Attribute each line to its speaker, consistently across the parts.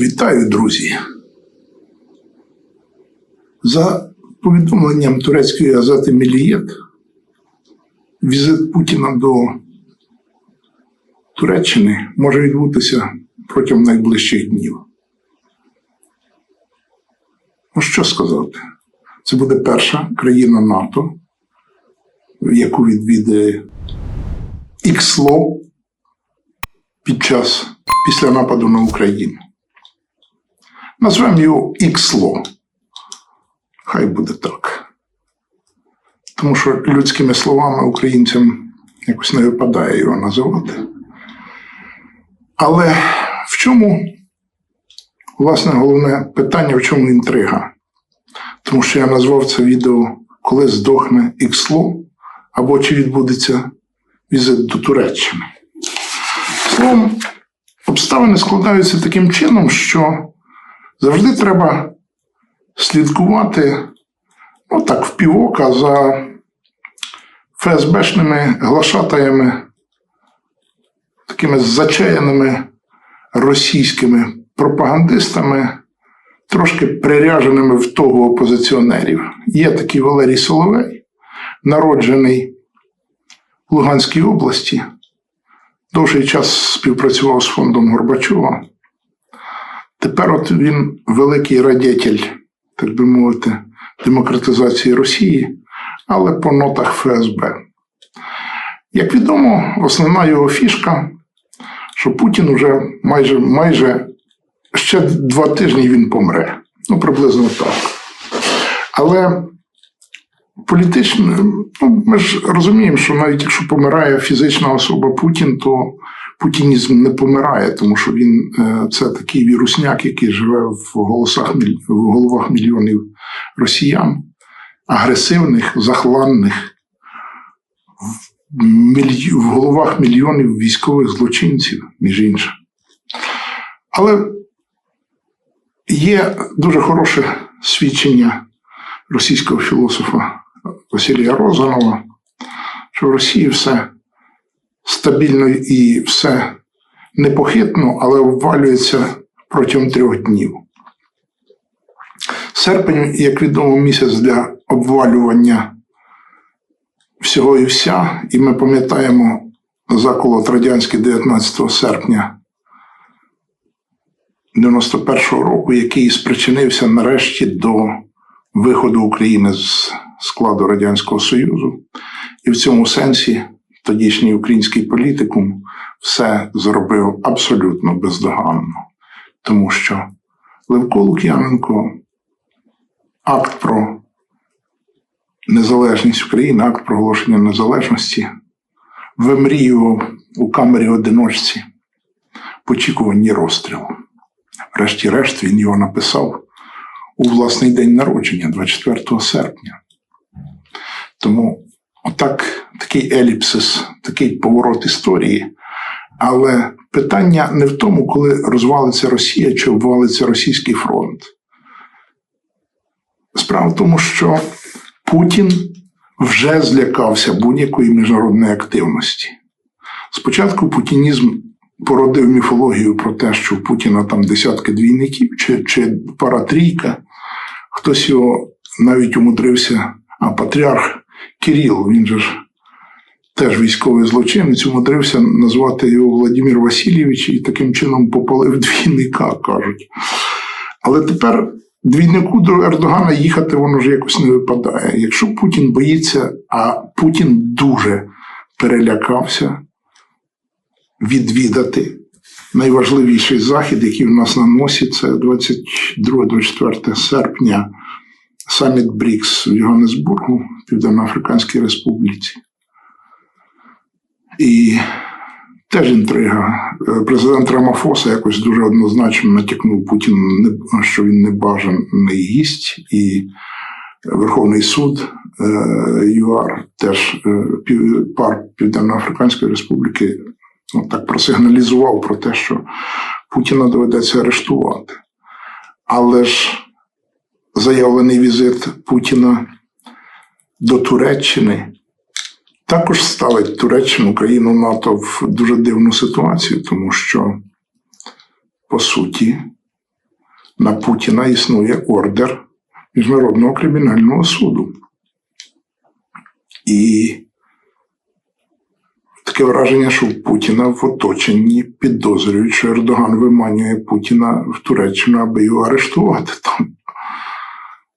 Speaker 1: Вітаю, друзі. За повідомленням турецької газети Мілієт, візит Путіна до Туреччини може відбутися протягом найближчих днів. Ну, що сказати? Це буде перша країна НАТО, яку відвідає іксло під час після нападу на Україну. Назвемо його іксло. Хай буде так. Тому що людськими словами українцям якось не випадає його називати. Але в чому, власне, головне питання, в чому інтрига? Тому що я назвав це відео Коли здохне іксло, або чи відбудеться візит до Туреччини. Словом, обставини складаються таким чином, що завжди треба слідкувати, ну так, в півока за ФСБшними глашатаями, такими зачаяними російськими пропагандистами, трошки приряженими в того опозиціонерів. Є такий Валерій Соловей, народжений в Луганській області, довший час співпрацював з фондом Горбачова. Тепер от він великий радетель, так би мовити, демократизації Росії, але по нотах ФСБ. Як відомо, основна його фішка, що Путін вже майже майже ще два тижні він помре. Ну, приблизно так. Але політично, ну, ми ж розуміємо, що навіть якщо помирає фізична особа Путін, то путінізм не помирає, тому що він е, це такий вірусняк, який живе в голосах в головах мільйонів росіян, агресивних, захланних, в, міль- в головах мільйонів військових злочинців, між іншим. Але є дуже хороше свідчення російського філософа Василія Розанова, що в Росії все стабільно і все непохитно, але обвалюється протягом трьох днів. Серпень, як відомо, місяць для обвалювання всього і вся, і ми пам'ятаємо заколот радянський 19 серпня 91-го року, який спричинився нарешті до виходу України з складу Радянського Союзу. І в цьому сенсі тодішній український політикум все зробив абсолютно бездоганно, тому що Левко Лук'яненко акт про незалежність України, акт проголошення незалежності вимріював у камері одиночці в очікуванні розстрілу. Врешті-решт він його написав у власний день народження, 24 серпня. Тому отак, такий еліпсис, такий поворот історії. Але питання не в тому, коли розвалиться Росія чи обвалиться російський фронт. Справа в тому, що Путін вже злякався будь-якої міжнародної активності. Спочатку путінізм породив міфологію про те, що у Путіна там десятки двійників чи, чи пара-трійка. Хтось його навіть умудрився, а патріарх Кирил, він же ж теж військовий злочинець, умудрився назвати його Владимир Васильович і таким чином попалив двійника, кажуть. Але тепер двійнику до Ердогана їхати воно ж якось не випадає. Якщо Путін боїться, а Путін дуже перелякався відвідати найважливіший захід, який в нас на носі, це 22-24 серпня саміт БРІКС в Йоганнесбургу, Південно-Африканській Республіці. І теж інтрига. Е, Президент Рамафоса якось дуже однозначно натякнув Путіну, що він не бажаний гість, і Верховний суд е, ЮАР, теж е, пар Південно-Африканської Республіки, ну, так просигналізував про те, що Путіна доведеться арештувати. Але ж заявлений візит Путіна до Туреччини також ставить Туреччину, країну НАТО в дуже дивну ситуацію, тому що, по суті, на Путіна існує ордер Міжнародного кримінального суду. І таке враження, що в Путіна в оточенні підозрюють, що Ердоган виманює Путіна в Туреччину, аби його арештувати там.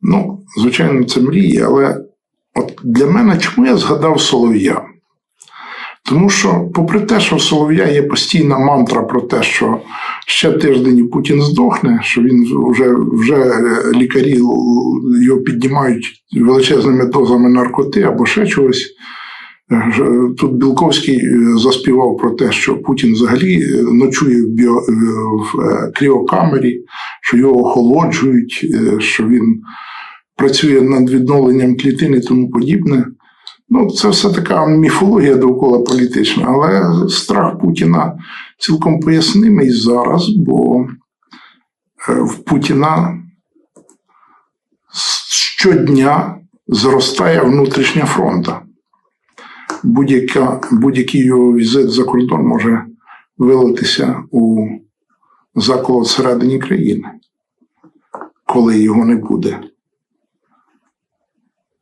Speaker 1: Ну, звичайно, це мрії, але от для мене чому я згадав Солов'я? Тому що, попри те, що в Солов'я є постійна мантра про те, що ще тиждень Путін здохне, що він вже, вже лікарі його піднімають величезними дозами наркоти або ще чогось. Е, Тут Білковський е, заспівав про те, що Путін взагалі е, ночує в, біо, в кріокамері, що його охолоджують, що він працює над відновленням клітин і тому подібне. Ну, це все така міфологія довкола політична, але страх Путіна цілком пояснимий зараз, бо е, в Путіна щодня зростає внутрішня фронта. Будь-який його візит за кордон може вилитися у заколот всередині країни, коли його не буде.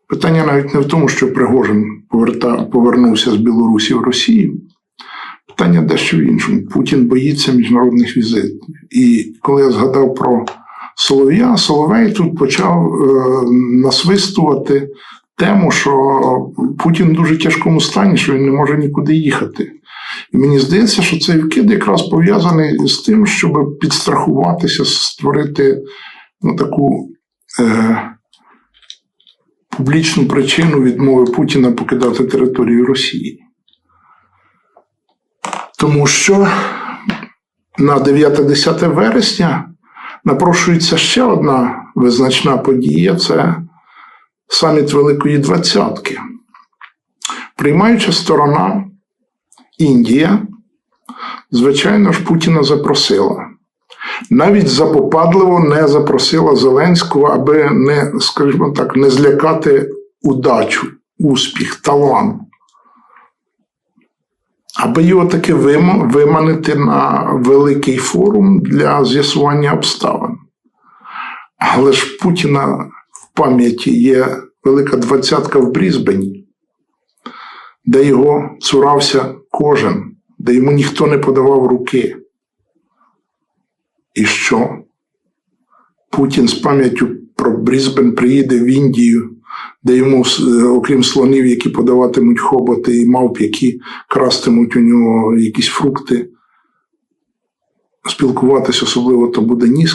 Speaker 1: Питання навіть не в тому, що Пригожин поверта, повернувся з Білорусі в Росію. Питання дещо в іншому. Путін боїться міжнародних візитів. І коли я згадав про Солов'я, Соловей тут почав е, насвистувати тему, що Путін в дуже тяжкому стані, що він не може нікуди їхати. І мені здається, що цей вкид якраз пов'язаний з тим, щоб підстрахуватися, створити ну, таку. Е, публічну причину відмови Путіна покидати територію Росії. Тому що на 9-10 вересня напрошується ще одна визначна подія це саміт Великої Двадцятки. Приймаюча сторона Індія, звичайно ж, Путіна запросила навіть запопадливо не запросила Зеленського, аби не, скажімо так, не злякати удачу, успіх, талант. Аби його таки виманити на великий форум для з'ясування обставин. Але ж Путіна в пам'яті є велика двадцятка в Брізбені, де його цурався кожен, де йому ніхто не подавав руки. І що? Путін з пам'яттю про Брізбен приїде в Індію, де йому, е, окрім слонів, які подаватимуть хоботи, і мавп, які крастимуть у нього якісь фрукти, спілкуватись особливо то буде ні.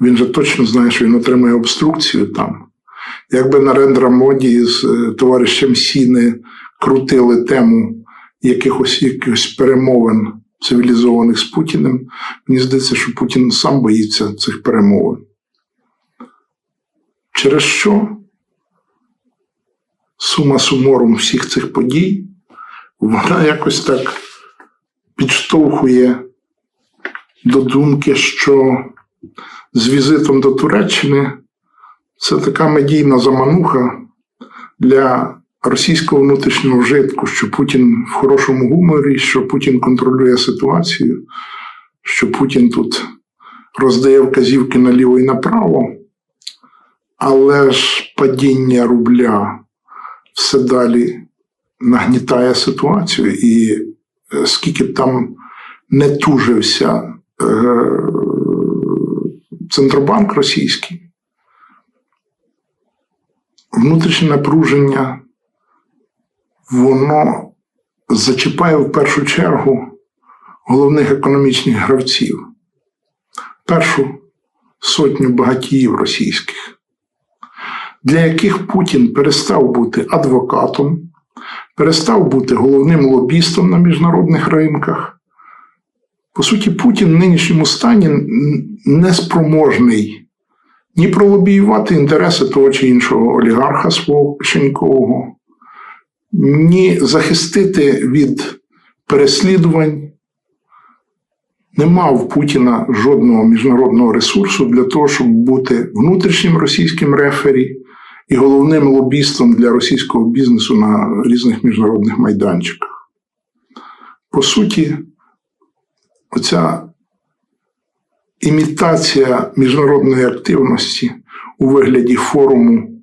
Speaker 1: Він же точно знає, що він отримає обструкцію там. Якби Нарендра Моді з е, товаришем Сі не крутили тему якихось, якихось перемовин цивілізованих з Путіним, мені здається, що Путін сам боїться цих перемовин. Через що сума сумором всіх цих подій, вона якось так підштовхує до думки, що з візитом до Туреччини це така медійна замануха для російського внутрішнього вжитку, що Путін в хорошому гуморі, що Путін контролює ситуацію, що Путін тут роздає вказівки наліво і направо, але ж падіння рубля все далі нагнітає ситуацію, і е, скільки б там не тужився е, Центробанк російський, внутрішнє напруження воно зачіпає в першу чергу головних економічних гравців, першу сотню багатіїв російських, для яких Путін перестав бути адвокатом, перестав бути головним лобістом на міжнародних ринках. По суті, Путін в нинішньому стані неспроможний ні пролобіювати інтереси того чи іншого олігарха свого кишенькового, ні захистити від переслідувань. Нема в Путіна жодного міжнародного ресурсу для того, щоб бути внутрішнім російським рефері і головним лобістом для російського бізнесу на різних міжнародних майданчиках. По суті, оця імітація міжнародної активності у вигляді форуму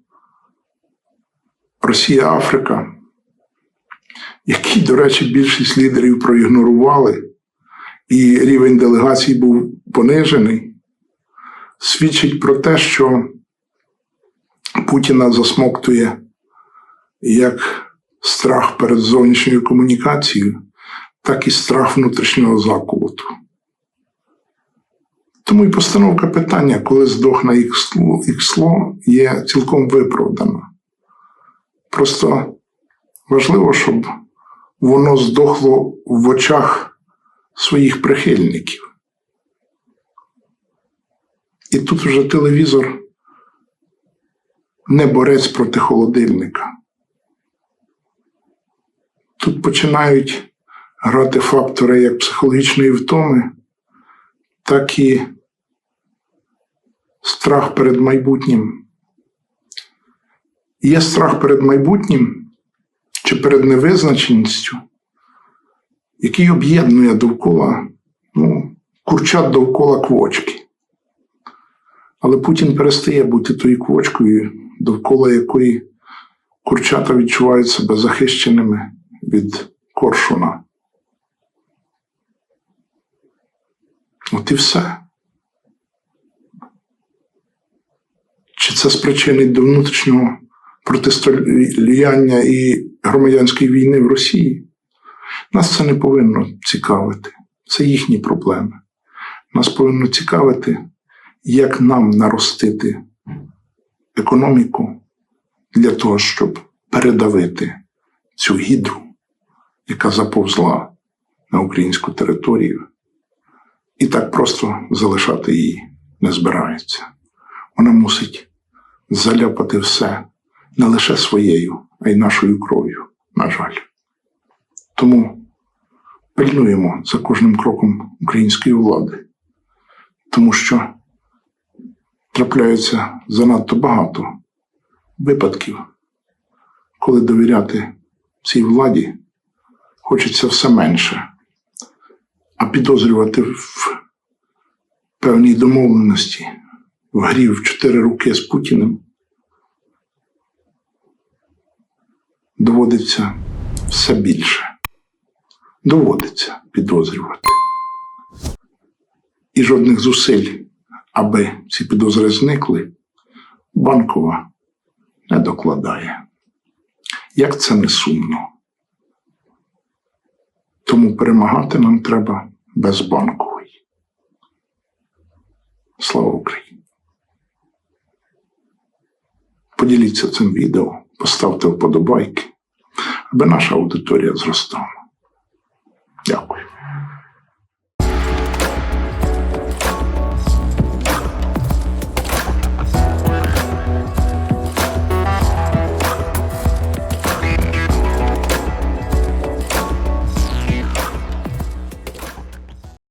Speaker 1: Росія-Африка, який, до речі, більшість лідерів проігнорували, і рівень делегацій був понижений, свідчить про те, що Путіна засмоктує як страх перед зовнішньою комунікацією, так і страх внутрішнього заколоту. Тому і постановка питання, коли здохне іксло, іксло, є цілком виправдана. Просто важливо, щоб воно здохло в очах своїх прихильників. І тут вже телевізор не борець проти холодильника. Тут починають грати фактори як психологічної втоми, так і страх перед майбутнім. Є страх перед майбутнім перед невизначеністю, який об'єднує довкола ну, курчат довкола квочки. Але Путін перестає бути тою квочкою, довкола якої курчата відчувають себе захищеними від коршуна. От і все. Чи це спричинить до внутрішнього протистояння і громадянської війни в Росії? Нас це не повинно цікавити. Це їхні проблеми. Нас повинно цікавити, як нам наростити економіку для того, щоб передавити цю гідру, яка заповзла на українську територію, і так просто залишати її не збирається. Вона мусить заляпати все не лише своєю, а й нашою кров'ю, на жаль. Тому пильнуємо за кожним кроком української влади, тому що трапляється занадто багато випадків, коли довіряти цій владі хочеться все менше, а підозрювати в певній домовленості в грі в чотири руки з Путіним доводиться все більше. Доводиться підозрювати. І жодних зусиль, аби ці підозри зникли, банкова не докладає. Як це не сумно. Тому перемагати нам треба без банкової. Слава Україні! Поділіться цим відео, поставте вподобайки, аби наша аудиторія зростала. Дякую.